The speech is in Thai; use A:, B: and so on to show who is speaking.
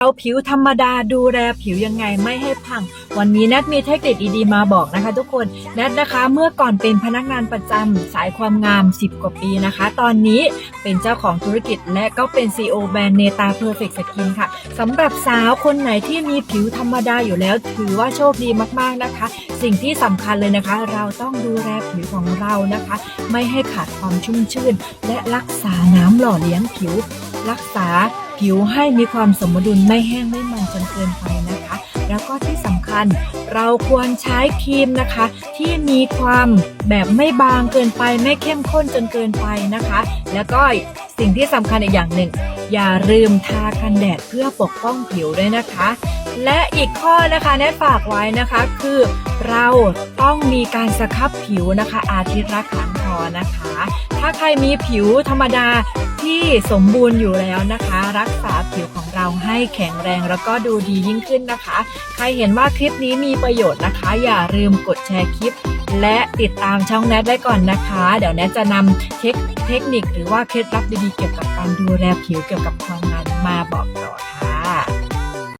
A: เอาผิวธรรมดาดูแลผิวยังไงไม่ให้พัง วันนี้แนทมีเทคนิคดีๆมาบอกนะคะ ทุกคนแนทนะคะเมื่อก่อนเป็นพนักงานประจำสายความงาม 10 กว่าปีนะคะ ตอนนี้เป็นเจ้าของธุรกิจและก็เป็น CEO แบรนด์เนตาเพอร์เฟกต์สกินค่ะสำหรับสาวคนไหนที่มีผิวธรรมดาอยู่แล้ว ถือว่าโชคดีมากๆนะคะ สิ่งที่สำคัญเลยนะคะ เราต้องดูแลผิวของเรานะคะ ไม่ให้ขาดความชุ่มชื่น และรักษาน้ำหล่อเลี้ยงผิว รักษาผิวให้มีความสมดุลไม่แห้งไม่มันจนเกินไปนะคะ แล้วก็ที่สำคัญเราควรใช้ครีมนะคะ ที่มีความแบบไม่บางเกินไปไม่เข้มข้นจนเกินไปนะคะ แล้วก็สิ่งที่สำคัญอีกอย่างหนึ่ง อย่าลืมทากันแดดเพื่อปกป้องผิวด้วยนะคะ และอีกข้อนะคะแนทฝากไว้นะคะคือเรา ต้องมีการสครับผิวนะคะ อาทิตย์ละครั้งพอนะคะ ถ้าใครมีผิวธรรมดาที่สมบูรณ์อยู่แล้วนะคะ รักษาผิวของเราให้แข็งแรงแล้วก็ดูดียิ่งขึ้นนะคะ ใครเห็นว่าคลิปนี้มีประโยชน์นะคะ อย่าลืมกดแชร์คลิป และติดตามช่องแนทได้ก่อนนะคะ เดี๋ยวแนทจะนำเทคเทคนิคหรือว่าเคล็ดลับดีๆเกี่ยวกับการดูแลผิวเกี่ยวกับความงามมาบอกต่อค่ะ